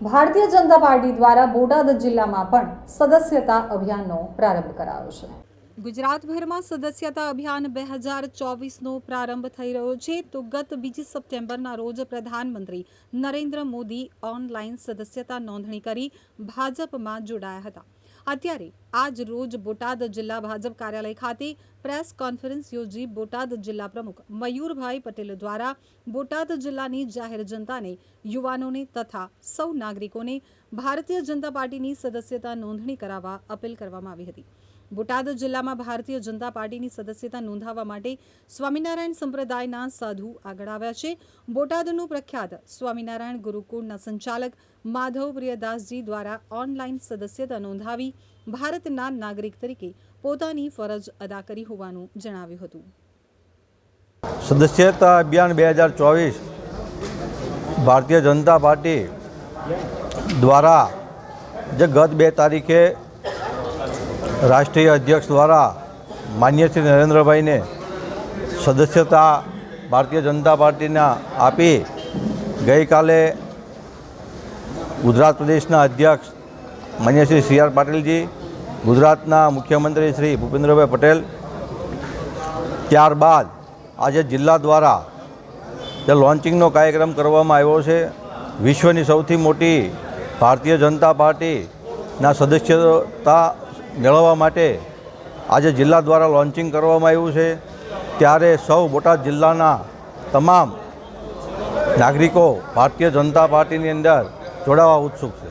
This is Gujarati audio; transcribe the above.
ભારતીય જનતા પાર્ટી દ્વારા બોટાદ જિલ્લામાં પણ સદસ્યતા અભિયાનનો પ્રારંભ કરાયો છે. ગુજરાતભરમાં સદસ્યતા અભિયાન બે હજાર ચોવીસનો પ્રારંભ થઈ રહ્યો છે તો ગત બીજી સપ્ટેમ્બરના રોજ પ્રધાનમંત્રી નરેન્દ્ર મોદી ઓનલાઈન સદસ્યતા નોંધણી કરી ભાજપમાં જોડાયા હતા. અત્યારે આજ રોજ બોટાદ જિલ્લા ભાજપ કાર્યાલય ખાતે પ્રેસ કોન્ફરન્સ યોજી બોટાદ જિલ્લા પ્રમુખ મયુરભાઈ પટેલ દ્વારા બોટાદ જિલ્લાની જાહેર જનતાને, યુવાનોને તથા સૌ નાગરિકોને ભારતીય જનતા પાર્ટીની સદસ્યતા નોંધણી કરાવવા અપીલ કરવામાં આવી હતી. બોટાદ જિલ્લામાં ભારતીય જનતા પાર્ટીની સદસ્યતા નોંધાવવા માટે સ્વામિનારાયણ સંપ્રદાયના સાધુ આગળ આવ્યા છે. બોટાદનું પ્રખ્યાત સ્વામિનારાયણ ગુરુકુળના સંચાલક માધવ પ્રિયદાસજી દ્વારા ઓનલાઈન સદસ્યતા નોંધાવી ભારતના નાગરિક તરીકે પોતાની ફરજ અદા કરી હોવાનું જણાવ્યું હતું. સદસ્યતા અભિયાન બે હજાર ચોવીસ ભારતીય જનતા પાર્ટી દ્વારા જે ગત બે તારીખે રાષ્ટ્રીય અધ્યક્ષ દ્વારા માન્ય શ્રી નરેન્દ્રભાઈને સદસ્યતા ભારતીય જનતા પાર્ટીના આપી ગઈકાલે ગુજરાત પ્રદેશના અધ્યક્ષ માન્ય શ્રી સી આર પાટીલજી, ગુજરાતના મુખ્યમંત્રી શ્રી ભૂપેન્દ્રભાઈ પટેલ, ત્યારબાદ આજે જિલ્લા દ્વારા જે લોન્ચિંગનો કાર્યક્રમ કરવામાં આવ્યો છે, વિશ્વની સૌથી મોટી ભારતીય જનતા પાર્ટીના સદસ્યતા મેળવવા માટે આજે જિલ્લા દ્વારા લોન્ચિંગ કરવામાં આવ્યું છે. ત્યારે સૌ બોટાદ જિલ્લાના તમામ નાગરિકો ભારતીય જનતા પાર્ટીની અંદર જોડાવા ઉત્સુક છે.